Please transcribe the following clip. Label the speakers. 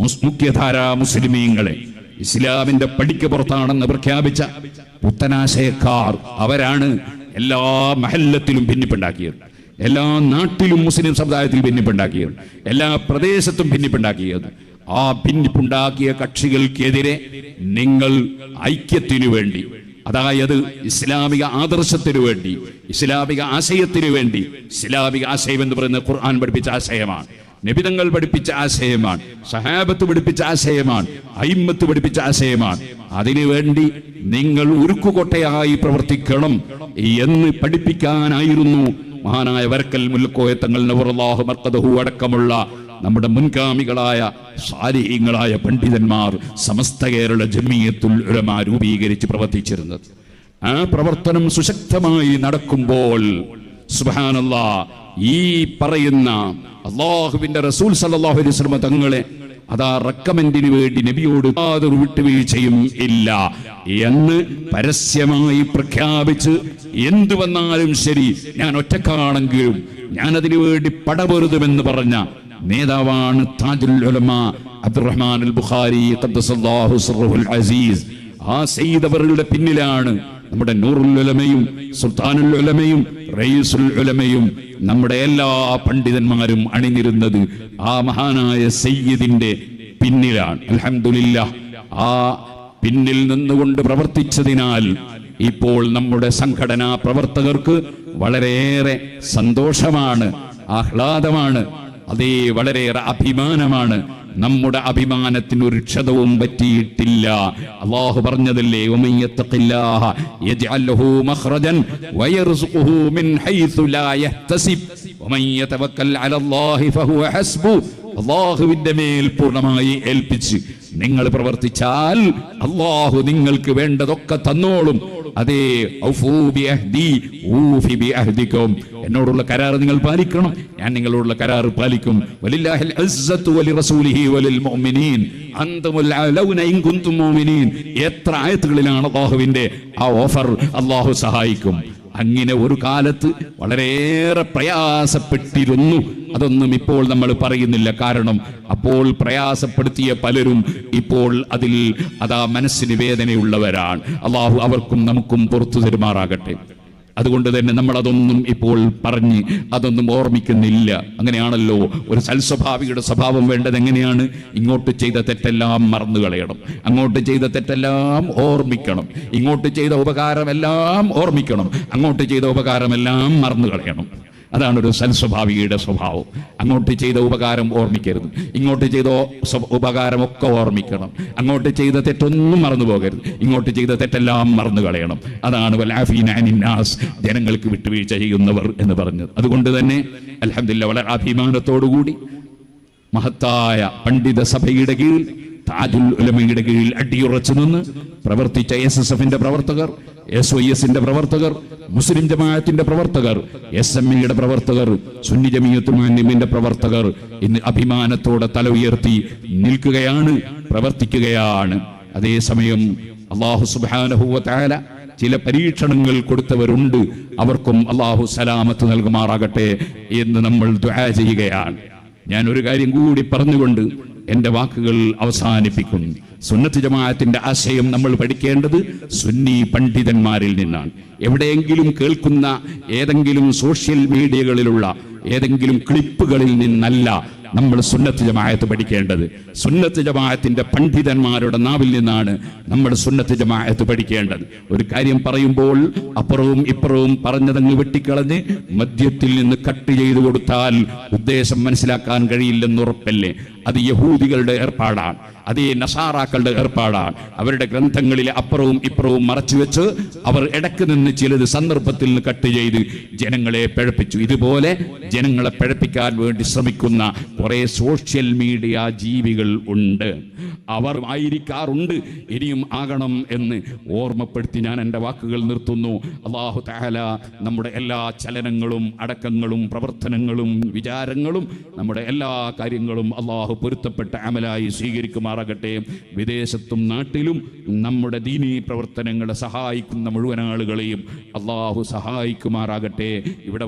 Speaker 1: മുഖ്യധാരാ മുസ്ലിമീങ്ങളെ ഇസ്ലാമിന്റെ പടിക്ക് പുറത്താണെന്ന് പ്രഖ്യാപിച്ച പുത്തനാശയക്കാർ അവരാണ് എല്ലാ മഹല്ലത്തിലും ഭിന്നിപ്പുണ്ടാക്കിയത്. എല്ലാ നാട്ടിലും മുസ്ലിം സമുദായത്തിൽ ഭിന്നിപ്പുണ്ടാക്കിയത്. എല്ലാ പ്രദേശത്തും ഭിന്നിപ്പുണ്ടാക്കിയത്. ആ ഭിന്നിപ്പുണ്ടാക്കിയ കക്ഷികൾക്കെതിരെ നിങ്ങൾ ഐക്യത്തിനു വേണ്ടി അതായത് ഇസ്ലാമിക ആദർശത്തിനു വേണ്ടി ഇസ്ലാമിക ആശയത്തിനു വേണ്ടി ഇസ്ലാമിക ആശയം എന്ന് പറയുന്ന ഖുർആൻ പഠിപ്പിച്ച ആശയമാണ്. നിബിതങ്ങൾ പഠിപ്പിച്ച ആശയമാണ് സഹാബത്ത് പഠിപ്പിച്ച ആശയമാണ് അയിമ്മത്ത് പഠിപ്പിച്ച ആശയമാണ്. അതിനുവേണ്ടി നിങ്ങൾ ഉരുക്കുകോട്ടയായി പ്രവർത്തിക്കണം എന്ന് പഠിപ്പിക്കാനായിരുന്നു മഹാനായ വരക്കൽ മുല്ലക്കോയത്തങ്ങൾ നവറുല്ലാഹു അടക്കമുള്ള നമ്മുടെ മുൻഗാമികളായ സാലിഹ്യങ്ങളായ പണ്ഡിതന്മാർ സമസ്ത കേരള ജമിയത്തുൽ ഉലമ രൂപീകരിച്ച് പ്രവർത്തിച്ചിരുന്നത്. ആ പ്രവർത്തനം സുശക്തമായി നടക്കുമ്പോൾ സുബാനല്ല ഈ പറയുന്ന അള്ളാഹുവിന്റെ റസൂൽ സല്ലല്ലാഹു അലൈഹി തങ്ങളെ അതാ റക്കമെന്റിന് വേണ്ടി നബിയോട് യാതൊരു വിട്ടുവീഴ്ചയും ഇല്ല എന്ന് പരസ്യമായി പ്രഖ്യാപിച്ച് എന്തു വന്നാലും ശരി ഞാൻ ഒറ്റക്കാണെങ്കിലും ഞാൻ അതിനു വേണ്ടി പടപൊരുതുമെന്ന് പറഞ്ഞ നേതാവാണ് താജുൽ ഉലമ അബ്ദുറഹ്മാൻ അൽ ബുഖാരി ആ സെയ്ദ് അവരുടെ പിന്നിലാണ് നമ്മുടെ ഉലമയും റയീസുൽ ഉലമയും നമ്മുടെ എല്ലാ പണ്ഡിതന്മാരും അണിനിരുന്നത് ആ മഹാനായ സയ്യിദിന്റെ പിന്നിലാണ്. അലഹമില്ല ആ പിന്നിൽ നിന്നുകൊണ്ട് പ്രവർത്തിച്ചതിനാൽ ഇപ്പോൾ നമ്മുടെ സംഘടനാ പ്രവർത്തകർക്ക് വളരെയേറെ സന്തോഷമാണ് ആഹ്ലാദമാണ് അതേ വളരെയേറെ അഭിമാനമാണ്. നമ്മുടെ അഭിമാനത്തിന് ഒരു ക്ഷതവും പറ്റിയിട്ടില്ല. അള്ളാഹു പറഞ്ഞതല്ലേ "വമൻ യത്തഖില്ലാഹ യജ്അൽ ലഹു മഖ്റജൻ മിൻ ഹൈഥു ലാ യഹ്തസിബ്. വമൻ യതവക്കൽ അലല്ലാഹി ഫഹുവ ഹസ്ബു. അള്ളാഹുവിന്റെ മേൽ പൂർണമായി ഏൽപ്പിച്ച് നിങ്ങൾ പ്രവർത്തിച്ചാൽ അള്ളാഹു നിങ്ങൾക്ക് വേണ്ടതൊക്കെ തന്നോളും. അതേ. എന്നോടുള്ള കരാർ നിങ്ങൾ പാലിക്കണം. ഞാൻ നിങ്ങളോടുള്ള കരാർ പാലിക്കും. എത്ര ആയത്തുകളിലാണ് അള്ളാഹുവിന്റെ ആ ഓഫർ അള്ളാഹു സഹായിക്കും. അങ്ങനെ ഒരു കാലത്ത് വളരെയേറെ പ്രയാസപ്പെട്ടിരുന്നു. അതൊന്നും ഇപ്പോൾ നമ്മൾ പറയുന്നില്ല. കാരണം അപ്പോൾ പ്രയാസപ്പെടുത്തിയ പലരും ഇപ്പോൾ അതിൽ അതാ മനസ്സിന് വേദനയുള്ളവരാണ്. അള്ളാഹു അവർക്കും നമുക്കും പുറത്തു തരുമാറാകട്ടെ. അതുകൊണ്ട് തന്നെ നമ്മൾ അതൊന്നും ഇപ്പോൾ പറഞ്ഞ് അതൊന്നും ഓർമ്മിക്കുന്നില്ല. അങ്ങനെയാണല്ലോ ഒരു സൽസ്വഭാവിയുടെ സ്വഭാവം വേണ്ടത് എങ്ങനെയാണ്? ഇങ്ങോട്ട് ചെയ്ത തെറ്റെല്ലാം മറന്നു കളയണം. അങ്ങോട്ട് ചെയ്ത തെറ്റെല്ലാം ഓർമ്മിക്കണം. ഇങ്ങോട്ട് ചെയ്ത ഉപകാരമെല്ലാം ഓർമ്മിക്കണം. അങ്ങോട്ട് ചെയ്ത ഉപകാരമെല്ലാം മറന്നു കളയണം. അതാണ് ഒരു സൽസ്വഭാവിയുടെ സ്വഭാവം. അങ്ങോട്ട് ചെയ്ത ഉപകാരം ഓർമ്മിക്കരുത്. ഇങ്ങോട്ട് ചെയ്ത ഉപകാരമൊക്കെ ഓർമ്മിക്കണം. അങ്ങോട്ട് ചെയ്ത തെറ്റൊന്നും മറന്നു പോകരുത്. ഇങ്ങോട്ട് ചെയ്ത തെറ്റെല്ലാം മറന്നു കളയണം. അതാണ് വലാഫിനാസ് ജനങ്ങൾക്ക് വിട്ടുവീഴ്ച ചെയ്യുന്നവർ എന്ന് പറഞ്ഞത്. അതുകൊണ്ട് തന്നെ അലഹമില്ല വളരെ അഭിമാനത്തോടുകൂടി മഹത്തായ പണ്ഡിത സഭയുടെ കീഴിൽ താജുൽ ഉലമയുടെ കീഴിൽ അടിയുറച്ചു നിന്ന് പ്രവർത്തിച്ച എസ് എസ് എഫിന്റെ പ്രവർത്തകർ എസ് വൈ എസിന്റെ പ്രവർത്തകർ മുസ്ലിം ജമാഅത്തിന്റെ പ്രവർത്തകർ എസ് എം ഇയുടെ പ്രവർത്തകർ സുന്നി ജമീയത്തുമാനിമിന്റെ പ്രവർത്തകർ ഇന്ന് അഭിമാനത്തോടെ തല ഉയർത്തി നിൽക്കുകയാണ് പ്രവർത്തിക്കുകയാണ്. അതേസമയം അള്ളാഹു സുബാനഹുവ താല ചില പരീക്ഷണങ്ങൾ കൊടുത്തവരുണ്ട്. അവർക്കും അള്ളാഹു സലാമത്ത് നൽകുമാറാകട്ടെ എന്ന് നമ്മൾ ദുആ ചെയ്യുകയാണ്. ഞാൻ ഒരു കാര്യം കൂടി പറഞ്ഞുകൊണ്ട് എന്റെ വാക്കുകൾ അവസാനിപ്പിക്കുന്നു സുന്നത്ത് ജമാഅത്തിന്റെ ആശയം നമ്മൾ പഠിക്കേണ്ടത് സുന്നി പണ്ഡിതന്മാരിൽ നിന്നാണ്. എവിടെയെങ്കിലും കേൾക്കുന്ന ഏതെങ്കിലും സോഷ്യൽ മീഡിയകളിലുള്ള ഏതെങ്കിലും ക്ലിപ്പുകളിൽ നിന്നല്ല നമ്മൾ സുന്നത്ത് ജമാഅത്ത് പഠിക്കേണ്ടത്. സുന്നത്ത് ജമാഅത്തിന്റെ പണ്ഡിതന്മാരുടെ നാവിൽ നിന്നാണ് നമ്മൾ സുന്നത്ത് ജമാഅത്ത് പഠിക്കേണ്ടത്. ഒരു കാര്യം പറയുമ്പോൾ അപ്പുറവും ഇപ്പുറവും പറഞ്ഞതങ്ങ് വെട്ടിക്കളഞ്ഞ് മദ്യത്തിൽ നിന്ന് കട്ട് ചെയ്തു കൊടുത്താൽ ഉദ്ദേശം മനസ്സിലാക്കാൻ കഴിയില്ലെന്ന് ഉറപ്പല്ലേ? അത് യഹൂദികളുടെ ഏർപ്പാടാണ്. അത് നസാറാക്കളുടെ ഏർപ്പാടാണ്. അവരുടെ ഗ്രന്ഥങ്ങളിലെ അപ്പുറവും ഇപ്പുറവും മറച്ചു വെച്ച് അവർ ഇടയ്ക്ക് നിന്ന് ചിലത് സന്ദർഭത്തിൽ നിന്ന് കട്ട് ചെയ്ത് ജനങ്ങളെ പിഴപ്പിച്ചു. ഇതുപോലെ ജനങ്ങളെ പിഴപ്പിക്കാൻ വേണ്ടി ശ്രമിക്കുന്ന കുറേ സോഷ്യൽ മീഡിയ ജീവികൾ ഉണ്ട്. അവർ ആയിരിക്കാറുണ്ട്. ഇനിയും ആകണം എന്ന് ഓർമ്മപ്പെടുത്തി ഞാൻ എന്റെ വാക്കുകൾ നിർത്തുന്നു. അള്ളാഹു താല നമ്മുടെ എല്ലാ ചലനങ്ങളും അടക്കങ്ങളും പ്രവർത്തനങ്ങളും വിചാരങ്ങളും നമ്മുടെ എല്ലാ കാര്യങ്ങളും അള്ളാഹു പൊരുത്തപ്പെട്ട അമലായി സ്വീകരിക്കുമാറാകട്ടെ. വിദേശത്തും നാട്ടിലും നമ്മുടെ ദീനീ പ്രവർത്തനങ്ങളെ സഹായിക്കുന്ന മുഴുവൻ ആളുകളെയും അള്ളാഹു സഹായിക്കുമാറാകട്ടെ. ഇവിടെ